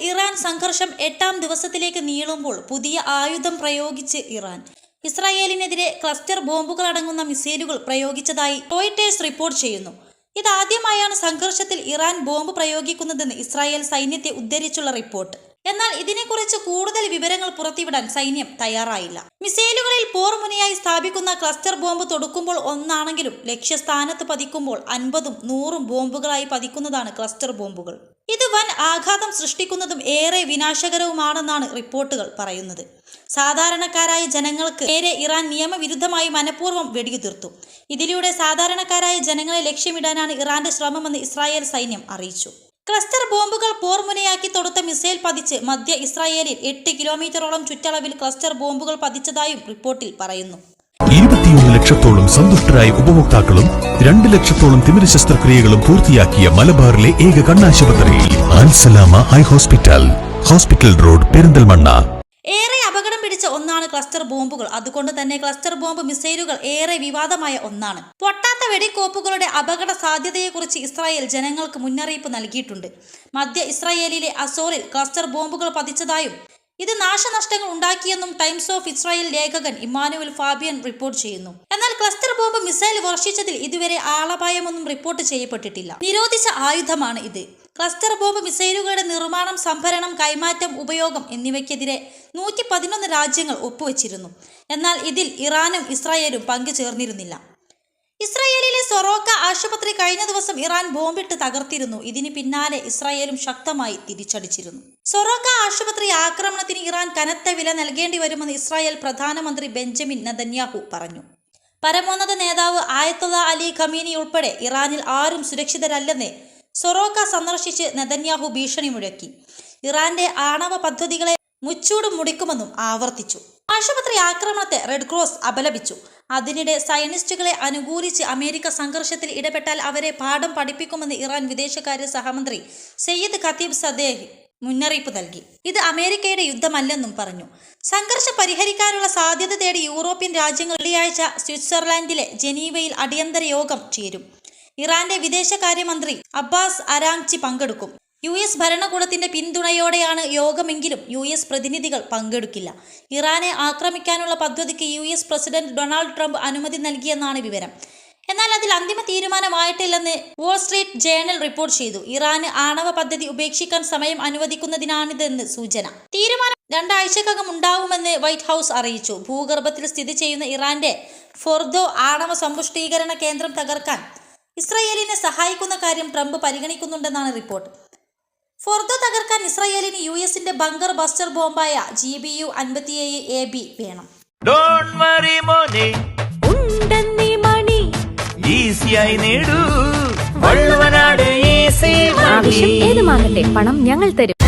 Iran സംഘർഷം എട്ടാം ദിവസത്തിലേക്ക് നീളുമ്പോൾ പുതിയ ആയുധം പ്രയോഗിച്ച് ഇറാൻ. ഇസ്രായേലിനെതിരെ ക്ലസ്റ്റർ ബോംബുകൾ അടങ്ങുന്ന മിസൈലുകൾ പ്രയോഗിച്ചതായി റോയിട്ടേഴ്സ് റിപ്പോർട്ട് ചെയ്യുന്നു. ഇതാദ്യമായാണ് സംഘർഷത്തിൽ ഇറാൻ ബോംബ് പ്രയോഗിക്കുന്നതെന്ന് ഇസ്രായേൽ സൈന്യത്തെ ഉദ്ധരിച്ചുള്ള റിപ്പോർട്ട്. എന്നാൽ ഇതിനെക്കുറിച്ച് കൂടുതൽ വിവരങ്ങൾ പുറത്തുവിടാൻ സൈന്യം തയ്യാറായില്ല. മിസൈലുകളിൽ പോർമുനയായി സ്ഥാപിക്കുന്ന ക്ലസ്റ്റർ ബോംബ് തൊടുക്കുമ്പോൾ ഒന്നാണെങ്കിലും ലക്ഷ്യസ്ഥാനത്ത് പതിക്കുമ്പോൾ അൻപതും നൂറും ബോംബുകളായി പതിക്കുന്നതാണ് ക്ലസ്റ്റർ ബോംബുകൾ. ഇത് വൻ ആഘാതം സൃഷ്ടിക്കുന്നതും ഏറെ വിനാശകരവുമാണെന്നാണ് റിപ്പോർട്ടുകൾ പറയുന്നത്. സാധാരണക്കാരായ ജനങ്ങൾക്ക് നേരെ ഇറാൻ നിയമവിരുദ്ധമായി മനഃപൂർവം വെടിയുതിർത്തു. ഇതിലൂടെ സാധാരണക്കാരായ ജനങ്ങളെ ലക്ഷ്യമിടാനാണ് ഇറാന്റെ ശ്രമമെന്ന് ഇസ്രായേൽ സൈന്യം അറിയിച്ചു. ക്ലസ്റ്റർ ബോംബുകൾ പോർമുനയാക്കി തൊടുത്ത മിസൈൽ പതിച്ച് മധ്യ ഇസ്രായേലിൽ എട്ട് കിലോമീറ്ററോളം ചുറ്റളവിൽ ക്ലസ്റ്റർ ബോംബുകൾ പതിച്ചതായും റിപ്പോർട്ടിൽ പറയുന്നു. ഇരുപത്തിയൊന്ന് ലക്ഷത്തോളം സന്തുഷ്ടരായ ഉപഭോക്താക്കളും രണ്ട് ലക്ഷത്തോളം തിമിര ശസ്ത്രക്രിയകളും പൂർത്തിയാക്കിയ മലബാറിലെ ഏക കണ്ണാശുപത്രി Ansalama eye hospital. Hospital road Perinthalmanna. ഏറെ പിടിച്ച ഒന്നാണ് ക്ലസ്റ്റർ ബോംബുകൾ. അതുകൊണ്ട് തന്നെ ക്ലസ്റ്റർ ബോംബ് മിസൈലുകൾ ഏറെ വിവാദമായ ഒന്നാണ്. പൊട്ടാത്ത വെടിക്കോപ്പുകളുടെ അപകട സാധ്യതയെക്കുറിച്ച് ഇസ്രായേൽ ജനങ്ങൾക്ക് മുന്നറിയിപ്പ് നൽകിയിട്ടുണ്ട്. മധ്യ ഇസ്രായേലിലെ അസോറിൽ ക്ലസ്റ്റർ ബോംബുകൾ പതിച്ചതായും ഇത് നാശനഷ്ടങ്ങൾ ഉണ്ടാക്കിയെന്നും ടൈംസ് ഓഫ് ഇസ്രായേൽ ലേഖകൻ ഇമ്മാനുവൽ ഫാബിയൻ റിപ്പോർട്ട് ചെയ്യുന്നു. എന്നാൽ ക്ലസ്റ്റർ ബോംബ് മിസൈൽ വർഷിച്ചതിൽ ഇതുവരെ ആളപായമൊന്നും റിപ്പോർട്ട് ചെയ്യപ്പെട്ടിട്ടില്ല. നിരോധിച്ച ആയുധമാണ് ഇത്. ക്ലസ്റ്റർ ബോംബ് മിസൈലുകളുടെ നിർമ്മാണം സംഭരണം കൈമാറ്റം ഉപയോഗം എന്നിവയ്ക്കെതിരെ നൂറ്റി പതിനൊന്ന് രാജ്യങ്ങൾ ഒപ്പുവെച്ചിരുന്നു. എന്നാൽ ഇതിൽ ഇറാനും ഇസ്രായേലും പങ്കു ചേർന്നിരുന്നില്ല ഇസ്രായേലിലെ സൊറോക്ക ആശുപത്രി കഴിഞ്ഞ ദിവസം ഇറാൻ ബോംബിട്ട് തകർത്തിരുന്നു. ഇതിന് പിന്നാലെ ഇസ്രായേലും ശക്തമായി തിരിച്ചടിച്ചിരുന്നു. സൊറോക്ക ആശുപത്രി ആക്രമണത്തിന് ഇറാൻ കനത്ത വില നൽകേണ്ടി വരുമെന്ന് ഇസ്രായേൽ പ്രധാനമന്ത്രി ബെഞ്ചമിൻ നദന്യാഹു പറഞ്ഞു. പരമോന്നത നേതാവ് ആയത്തുള്ള അലി ഖമീനി ഉൾപ്പെടെ ഇറാനിൽ ആരും സുരക്ഷിതരല്ലെന്ന് സൊറോക്ക സന്ദർശിച്ച് നെതന്യാഹു ഭീഷണി മുഴക്കി ഇറാന്റെ ആണവ പദ്ധതികളെ മുച്ചൂട് മുടിക്കുമെന്നും ആവർത്തിച്ചു. ആശുപത്രി ആക്രമണത്തെ റെഡ് ക്രോസ് അപലപിച്ചു. അതിനിടെ സയനിസ്റ്റുകളെ അനുകൂലിച്ച് അമേരിക്ക സംഘർഷത്തിൽ ഇടപെട്ടാൽ അവരെ പാഠം പഠിപ്പിക്കുമെന്ന് ഇറാൻ വിദേശകാര്യ സഹമന്ത്രി സയ്യിദ് ഖത്തീബ് സദേഹ് മുന്നറിയിപ്പ് നൽകി. ഇത് അമേരിക്കയുടെ യുദ്ധമല്ലെന്നും പറഞ്ഞു. സംഘർഷം പരിഹരിക്കാനുള്ള സാധ്യത തേടി യൂറോപ്യൻ രാജ്യങ്ങൾ വെള്ളിയാഴ്ച സ്വിറ്റ്സർലാൻഡിലെ ജനീവയിൽ അടിയന്തര യോഗം ചേരും. ഇറാന്റെ വിദേശകാര്യമന്ത്രി അബ്ബാസ് അരാങ്ചി പങ്കെടുക്കും. യു എസ് ഭരണകൂടത്തിന്റെ പിന്തുണയോടെയാണ് യോഗമെങ്കിലും യു എസ് പ്രതിനിധികൾ പങ്കെടുക്കില്ല. ഇറാനെ ആക്രമിക്കാനുള്ള പദ്ധതിക്ക് U S president Donald Trump അനുമതി നൽകിയെന്നാണ് വിവരം. എന്നാൽ അതിൽ അന്തിമ തീരുമാനമായിട്ടില്ലെന്ന് വോൾ സ്ട്രീറ്റ് ജേണൽ റിപ്പോർട്ട് ചെയ്തു. ഇറാന് ആണവ പദ്ധതി ഉപേക്ഷിക്കാൻ സമയം അനുവദിക്കുന്നതിനാണിതെന്ന് സൂചന. തീരുമാനം രണ്ടാഴ്ചക്കകം ഉണ്ടാവുമെന്ന് വൈറ്റ് ഹൗസ് അറിയിച്ചു. ഭൂഗർഭത്തിൽ സ്ഥിതി ചെയ്യുന്ന ഇറാന്റെ ഫോർദോ ആണവ സമ്പുഷ്ടീകരണ കേന്ദ്രം തകർക്കാൻ ഇസ്രയേലിനെ സഹായിക്കുന്ന കാര്യം ട്രംപ് പരിഗണിക്കുന്നുണ്ടെന്നാണ് റിപ്പോർട്ട്. ഫൊർദോ തകർക്കാൻ ഇസ്രയേലിന് യു എസിന്റെ ബങ്കർ ബസ്റ്റർ ബോംബായ ജി ബി യു അൻപത്തിയേഴ് എ ബി വേണം. ഡോണ്ട് വറി മോനെ. ഉണ്ടെന്നീ മണി. ഈസിയായി നേടൂ. വള്ളുവനാട് ഈസി ആവശ്യം പണം ഞങ്ങൾ തരും.